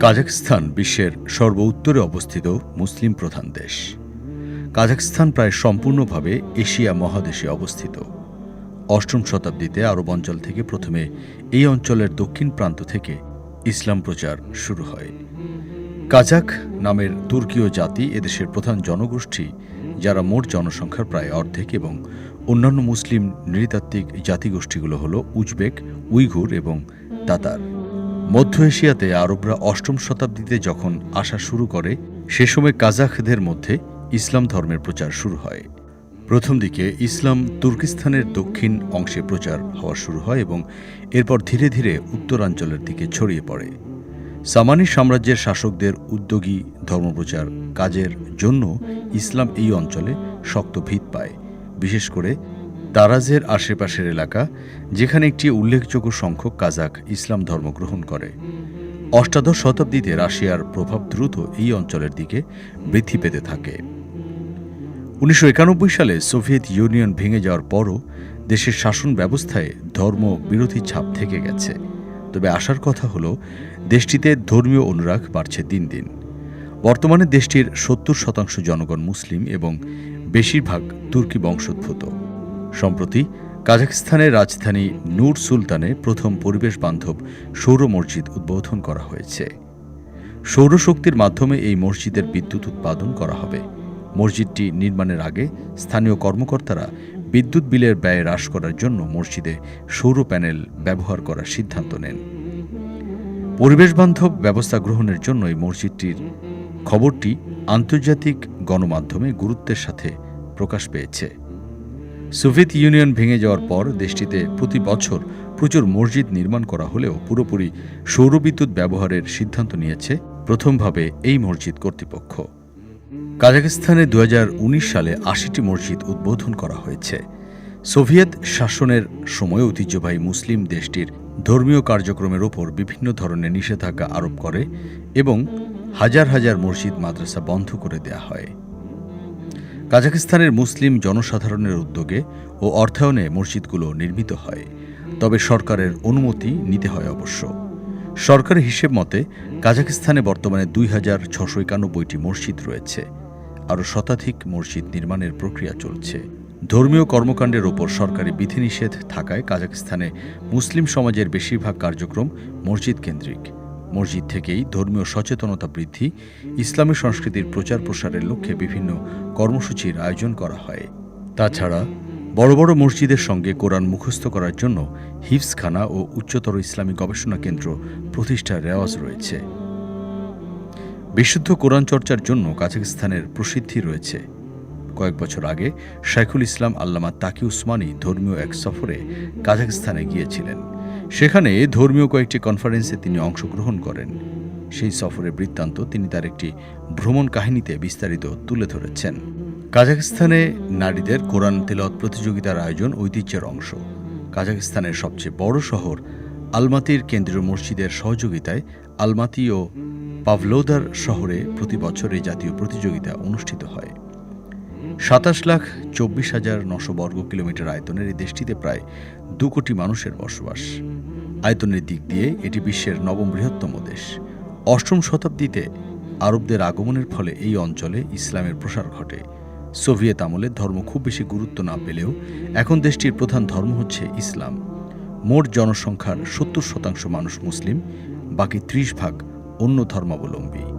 কাজাখস্তান বিশ্বের সর্ব উত্তরে অবস্থিত মুসলিম প্রধান দেশ। কাজাখস্তান প্রায় সম্পূর্ণভাবে এশিয়া মহাদেশে অবস্থিত। অষ্টম শতাব্দীতে আরব অঞ্চল থেকে প্রথমে এই অঞ্চলের দক্ষিণ প্রান্ত থেকে ইসলাম প্রচার শুরু হয়। কাজাক নামের তুর্কীয় জাতি এদেশের প্রধান জনগোষ্ঠী, যারা মোট জনসংখ্যার প্রায় অর্ধেক এবং অন্যান্য মুসলিম নৃতাত্ত্বিক জাতিগোষ্ঠীগুলো হল উজবেক, উইঘুর এবং তাতার। মধ্য এশিয়াতে আরবরা অষ্টম শতাব্দীতে যখন আসা শুরু করে, সে সময় কাজাখদের মধ্যে ইসলাম ধর্মের প্রচার শুরু হয়। প্রথম দিকে ইসলাম তুর্কিস্তানের দক্ষিণ অংশে প্রচার হওয়া শুরু হয় এবং এরপর ধীরে ধীরে উত্তরাঞ্চলের দিকে ছড়িয়ে পড়ে। সামানি সাম্রাজ্যের শাসকদের উদ্যোগী ধর্মপ্রচার কাজের জন্য ইসলাম এই অঞ্চলে শক্ত ভিত পায়। বিশেষ করে তারাজের আশেপাশের এলাকা, যেখানে একটি উল্লেখযোগ্য সংখ্যক কাজাক ইসলাম ধর্ম গ্রহণ করে। অষ্টাদশ শতাব্দীতে রাশিয়ার প্রভাব দ্রুত এই অঞ্চলের দিকে বৃদ্ধি পেতে থাকে। উনিশশো একানব্বই সালে সোভিয়েত ইউনিয়ন ভেঙে যাওয়ার পরও দেশের শাসন ব্যবস্থায় ধর্ম বিরোধী ছাপ থেকে গেছে। তবে আসার কথা হল, দেশটিতে ধর্মীয় অনুরাগ বাড়ছে দিন দিন। বর্তমানে দেশটির সত্তর শতাংশ জনগণ মুসলিম এবং বেশিরভাগ তুর্কি বংশোদ্ভূত। সম্প্রতি কাজাখস্তানের রাজধানী নূর সুলতানে প্রথম পরিবেশ বান্ধব সৌর মসজিদ উদ্বোধন করা হয়েছে। সৌরশক্তির মাধ্যমে এই মসজিদের বিদ্যুৎ উৎপাদন করা হবে। মসজিদটি নির্মাণের আগে স্থানীয় কর্মকর্তারা বিদ্যুৎ বিলের ব্যয় হ্রাস করার জন্য মসজিদে সৌর প্যানেল ব্যবহার করার সিদ্ধান্ত নেন। পরিবেশ বান্ধব ব্যবস্থা গ্রহণের জন্য এই মসজিদটির খবরটি আন্তর্জাতিক গণমাধ্যমে গুরুত্বের সাথে প্রকাশ পেয়েছে। সোভিয়েত ইউনিয়ন ভেঙে যাওয়ার পর দেশটিতে প্রতি বছর প্রচুর মসজিদ নির্মাণ করা হলেও পুরোপুরি সৌরবিদ্যুৎ ব্যবহারের সিদ্ধান্ত নিয়েছে প্রথমভাবে এই মসজিদ কর্তৃপক্ষ। কাজাখস্তানে দু সালে আশিটি মসজিদ উদ্বোধন করা হয়েছে। সোভিয়েত শাসনের সময় ঐতিহ্যবাহী মুসলিম দেশটির ধর্মীয় কার্যক্রমের ওপর বিভিন্ন ধরনের নিষেধাজ্ঞা আরোপ করে এবং হাজার হাজার মসজিদ মাদ্রাসা বন্ধ করে দেয়া হয়। কাজাখস্তানের মুসলিম জনসাধারণের উদ্যোগে ও অর্থায়নে মসজিদগুলো নির্মিত হয়। তবে সরকারের অনুমতি নিতে হয় অবশ্য। সরকারের হিসেব মতে, কাজাখস্তানে বর্তমানে দুই হাজার ছশো একানব্বইটি মসজিদ রয়েছে। আরও শতাধিক মসজিদ নির্মাণের প্রক্রিয়া চলছে। ধর্মীয় কর্মকাণ্ডের ওপর সরকারি বিধিনিষেধ থাকায় কাজাখস্তানে মুসলিম সমাজের বেশিরভাগ কার্যক্রম মসজিদ কেন্দ্রিক। মসজিদ থেকেই ধর্মীয় সচেতনতা বৃদ্ধি, ইসলামী সংস্কৃতির প্রচার প্রসারের লক্ষ্যে বিভিন্ন কর্মসূচির আয়োজন করা হয়। তাছাড়া, বড় বড় মসজিদের সঙ্গে কোরআন মুখস্থ করার জন্য হিফসখানা ও উচ্চতর ইসলামী গবেষণা কেন্দ্র প্রতিষ্ঠার রেওয়াজ রয়েছে। বিশুদ্ধ কোরআন চর্চার জন্য কাজাখস্তানের প্রসিদ্ধি রয়েছে। কয়েক বছর আগে শাইখুল ইসলাম আল্লামা তাকি উসমানী ধর্মীয় এক সফরে কাজাখস্তানে গিয়েছিলেন। সেখানে ধর্মীয় কয়েকটি কনফারেন্সে তিনি অংশগ্রহণ করেন। সেই সফরের বৃত্তান্ত তিনি তার একটি ভ্রমণ কাহিনীতে বিস্তারিত তুলে ধরেছেন। কাজাখস্তানে নারীদের কোরআন তেলত প্রতিযোগিতার আয়োজন ঐতিহ্যের অংশ। কাজাখস্তানের সবচেয়ে বড় শহর আলমাতির কেন্দ্রীয় মসজিদের সহযোগিতায় আলমাতি ও পাভলোদার শহরে প্রতি বছর এই জাতীয় প্রতিযোগিতা অনুষ্ঠিত হয়। সাতাশ লাখ চব্বিশ হাজার নশো বর্গ কিলোমিটার আয়তনের এই দেশটিতে প্রায় দু কোটি মানুষের বসবাস। আয়তনের দিক দিয়ে এটি বিশ্বের নবম বৃহত্তম দেশ। অষ্টম শতাব্দীতে আরবদের আগমনের ফলে এই অঞ্চলে ইসলামের প্রসার ঘটে। সোভিয়েত আমলে ধর্ম খুব বেশি গুরুত্ব না পেলেও এখন দেশটির প্রধান ধর্ম হচ্ছে ইসলাম। মোট জনসংখ্যার সত্তর শতাংশ মানুষ মুসলিম, বাকি ত্রিশ ভাগ অন্য ধর্মাবলম্বী।